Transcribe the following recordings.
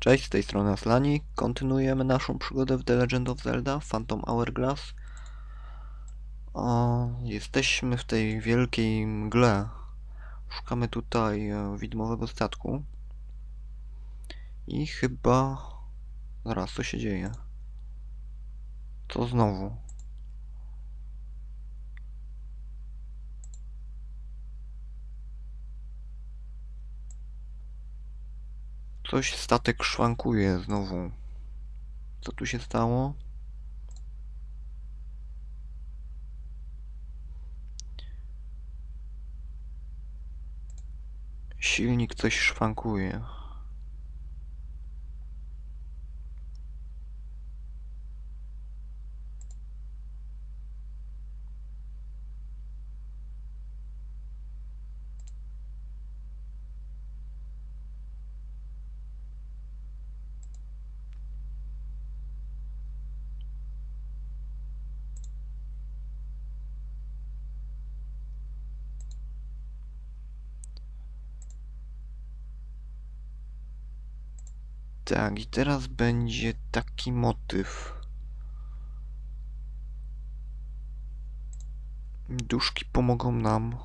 Cześć, z tej strony Aslani. Kontynuujemy naszą przygodę w The Legend of Zelda Phantom Hourglass. O, jesteśmy w tej wielkiej mgle. Szukamy tutaj e, widmowego statku. I chyba... Zaraz, co się dzieje? Co znowu? Coś statek szwankuje znowu. Co tu się stało? Silnik coś szwankuje. Tak, i teraz będzie taki motyw. Duszki pomogą nam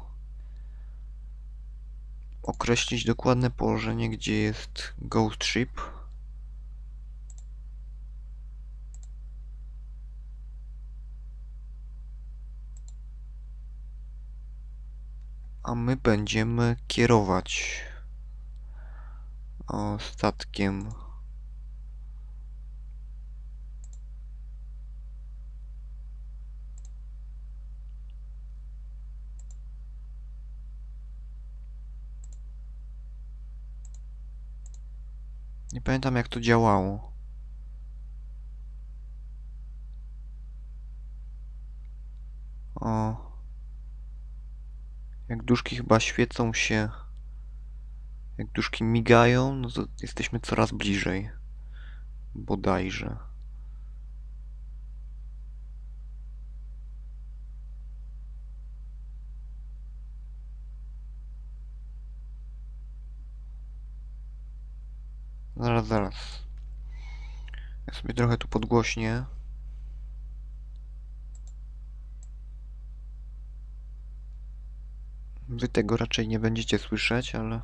określić dokładne położenie, gdzie jest Ghost Ship. A my będziemy kierować statkiem. Nie pamiętam jak to działało. O. Jak duszki chyba świecą się. Jak duszki migają, no to jesteśmy coraz bliżej. Bodajże. Zaraz, zaraz. Ja sobie trochę tu podgłośnię. Wy tego raczej nie będziecie słyszeć, ale...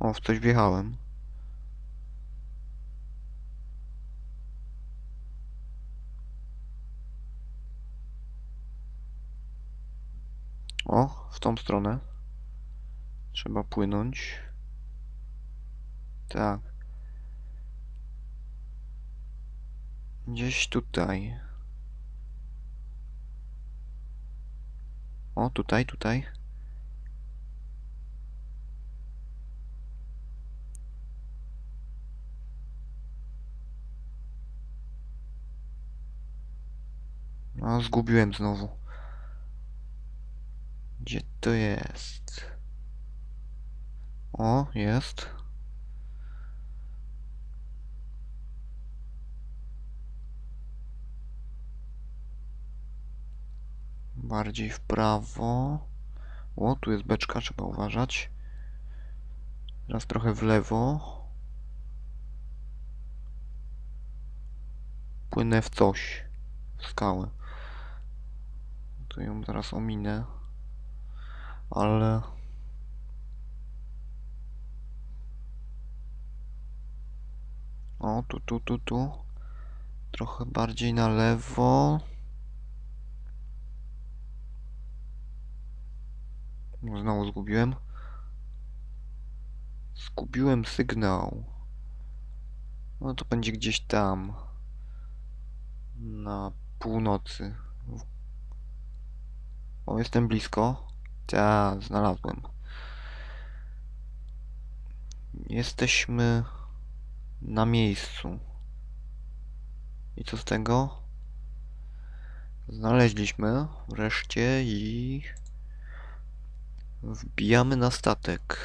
O, w coś wjechałem. O, w tą stronę. Trzeba płynąć. Tak. Gdzieś tutaj. O, tutaj, tutaj. No, zgubiłem znowu. Gdzie to jest? O, jest. Bardziej w prawo. O, tu jest beczka, trzeba uważać. Teraz trochę w lewo. Płynę w coś. W skałę. Tu ją zaraz ominę. Ale... O, tu, tu, tu, tu. Trochę bardziej na lewo. Znowu zgubiłem. Zgubiłem sygnał. No to będzie gdzieś tam. Na północy. O, jestem blisko. Ta, znalazłem. Jesteśmy na miejscu. I co z tego? Znaleźliśmy wreszcie i wbijamy na statek.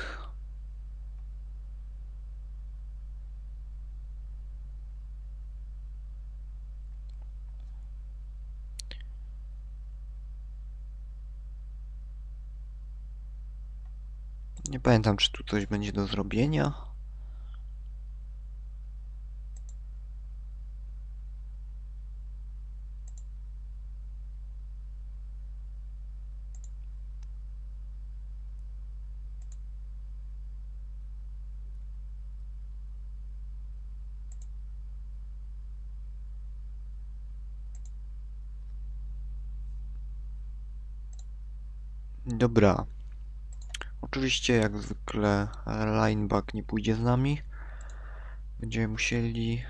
Nie pamiętam, czy tu coś będzie do zrobienia. Dobra. Oczywiście, jak zwykle, lineback nie pójdzie z nami. Będziemy musieli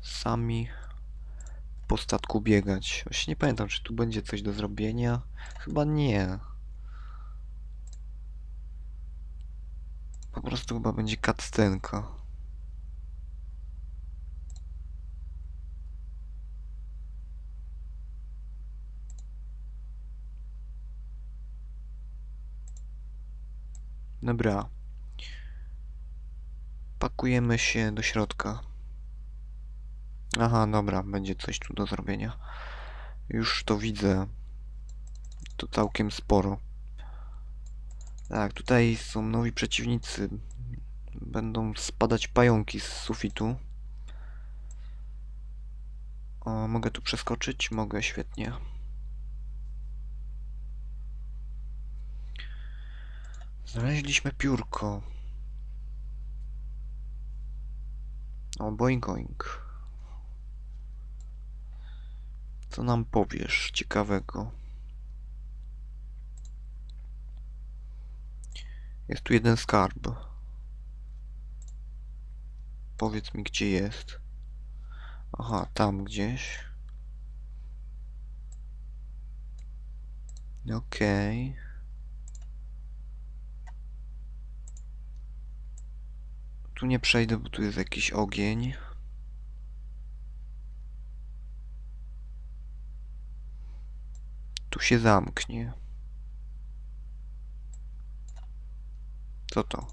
sami po statku biegać. Właśnie nie pamiętam, czy tu będzie coś do zrobienia. Chyba nie. Po prostu chyba będzie cutscenka. Dobra. Pakujemy się do środka. Aha, dobra, będzie coś tu do zrobienia. Już to widzę. To całkiem sporo. Tak, tutaj są nowi przeciwnicy. Będą spadać pająki z sufitu. O, mogę tu przeskoczyć? Mogę, świetnie. Znaleźliśmy piórko. O, boing oing. Co nam powiesz ciekawego? Jest tu jeden skarb. Powiedz mi, gdzie jest. Aha, tam gdzieś. Okej. Tu nie przejdę, bo tu jest jakiś ogień. Tu się zamknie. Co to?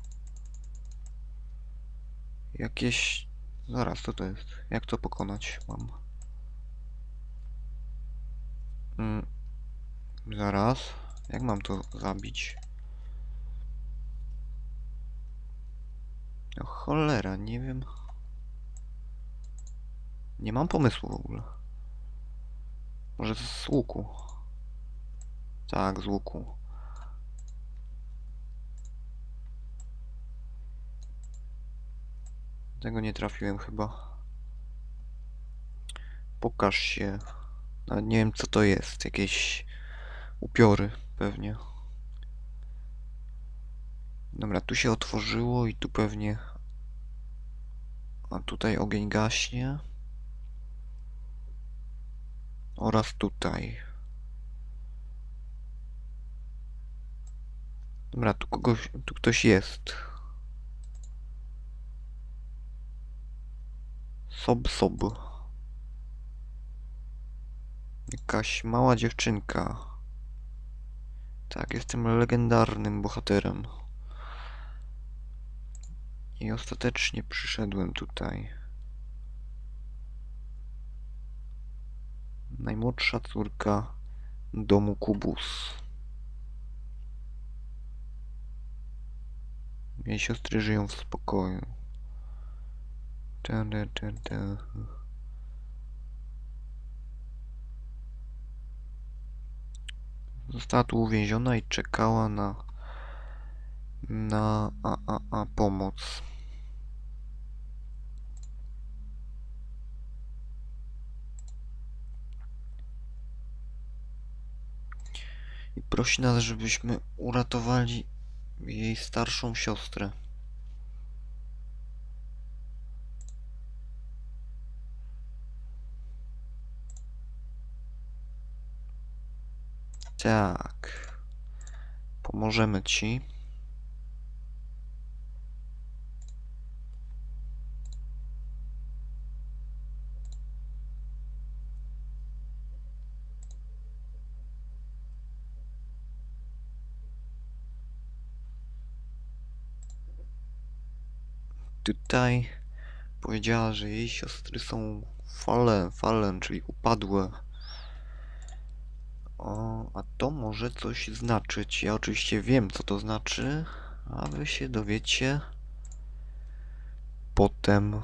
Jakieś... Zaraz, co to jest? Jak to pokonać mam? Mm. Zaraz. Jak mam to zabić? O cholera, nie wiem. Nie mam pomysłu w ogóle. Może z łuku. Tak, z łuku. Tego nie trafiłem chyba. Pokaż się. Nawet nie wiem co to jest. Jakieś upiory pewnie. Dobra, tu się otworzyło i tu pewnie... A tutaj ogień gaśnie. Oraz tutaj. Dobra, tu kogoś, tu ktoś jest. Sob, sob. Jakaś mała dziewczynka. Tak, jestem legendarnym bohaterem. I ostatecznie przyszedłem tutaj. Najmłodsza córka domu Kubus. Jej siostry żyją w spokoju. Ta, ta, ta, ta. Została tu uwięziona i czekała na na a, a, a pomoc. I prosi nas, żebyśmy uratowali jej starszą siostrę. Tak. Pomożemy ci. Tutaj powiedziała, że jej siostry są fallen, fallen, czyli upadłe. O, a to może coś znaczyć. Ja oczywiście wiem, co to znaczy, a wy się dowiecie potem.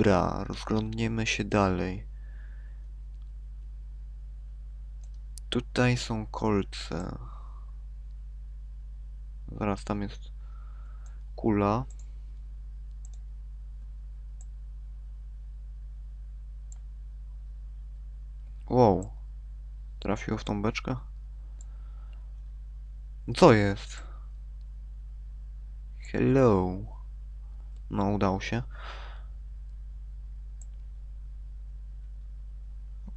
Dobra, rozglądniemy się dalej. Tutaj są kolce. Zaraz tam jest kula. Wow. Trafiło w tą beczkę? Co jest? Hello. No, udało się.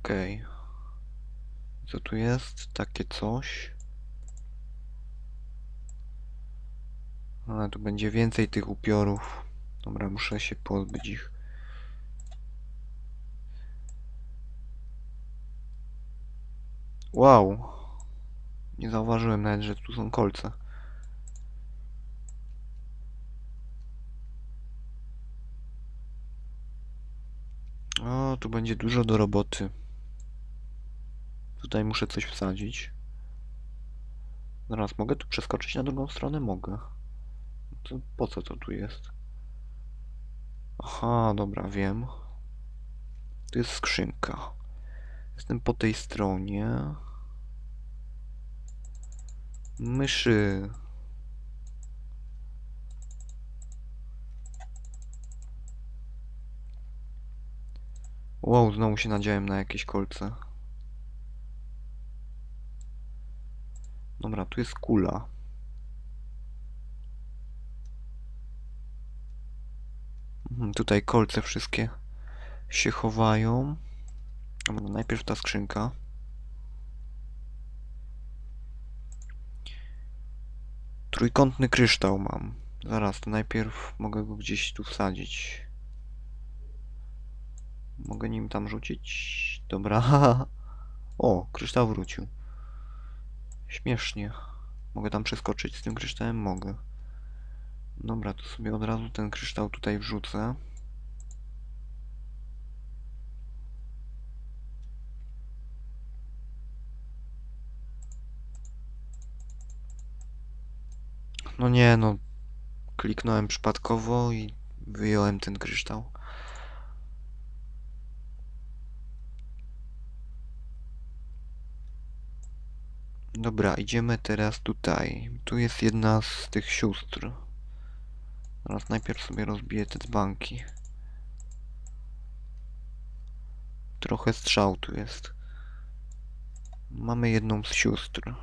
Okej. Co tu jest? Takie coś. Ale tu będzie więcej tych upiorów. Dobra, muszę się pozbyć ich. Wow. Nie zauważyłem nawet, że tu są kolce. O, tu będzie dużo do roboty. Tutaj muszę coś wsadzić. Zaraz, mogę tu przeskoczyć na drugą stronę? Mogę. To po co to tu jest? Aha, dobra, wiem. Tu jest skrzynka. Jestem po tej stronie. Myszy. Wow, znowu się nadziałem na jakieś kolce. Dobra, tu jest kula. Mhm, Tutaj kolce wszystkie się chowają. Dobra, najpierw ta skrzynka. Trójkątny kryształ mam. Zaraz, to najpierw mogę go gdzieś tu wsadzić. Mogę nim tam rzucić? Dobra. O, kryształ wrócił. Śmiesznie. Mogę tam przeskoczyć z tym kryształem? Mogę. Dobra, to sobie od razu ten kryształ tutaj wrzucę. No nie, no. Kliknąłem przypadkowo i wyjąłem ten kryształ. Dobra, idziemy teraz tutaj. Tu jest jedna z tych sióstr. Teraz najpierw sobie rozbiję te dzbanki. Trochę strzał tu jest. Mamy jedną z sióstr.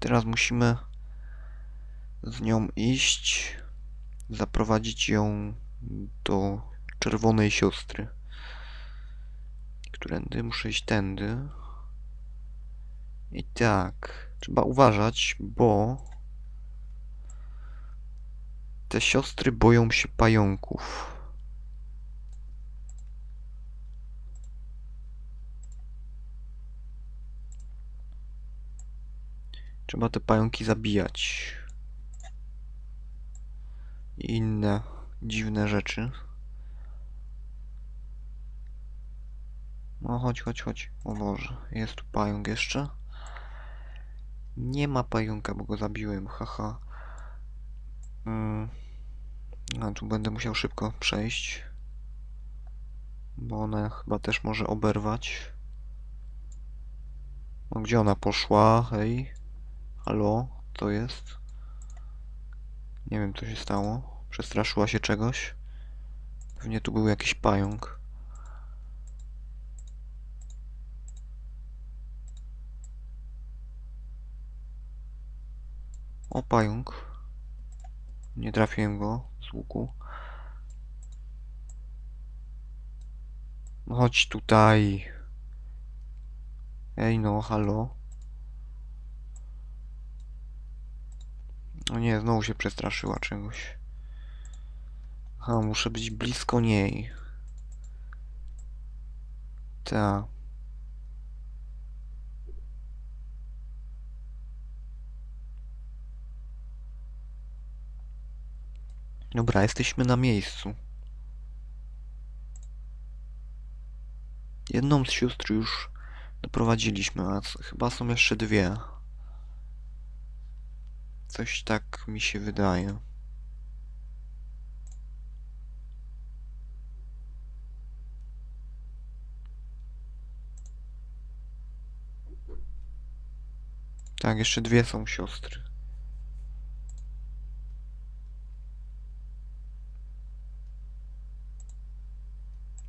Teraz musimy z nią iść, zaprowadzić ją do czerwonej siostry. Którędy? Muszę iść tędy. I tak, trzeba uważać, bo te siostry boją się pająków. Trzeba te pająki zabijać. I inne dziwne rzeczy. No chodź, chodź, chodź. O Boże, jest tu pająk jeszcze? Nie ma pająka, bo go zabiłem, haha. Mm. No, tu będę musiał szybko przejść. Bo ona chyba też może oberwać. No gdzie ona poszła? Hej. Halo? To jest? Nie wiem, co się stało. Przestraszyła się czegoś. Pewnie tu był jakiś pająk. O, pająk. Nie trafiłem go z łuku. Chodź tutaj. Ej no, halo. O nie, znowu się przestraszyła czegoś. A, muszę być blisko niej. Ta. Dobra, jesteśmy na miejscu. Jedną z sióstr już doprowadziliśmy, a chyba są jeszcze dwie. Coś tak mi się wydaje. Tak, jeszcze dwie są siostry.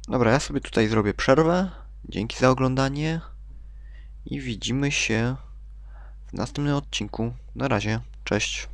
Dobra, ja sobie tutaj zrobię przerwę. Dzięki za oglądanie i widzimy się w następnym odcinku. Na razie, cześć.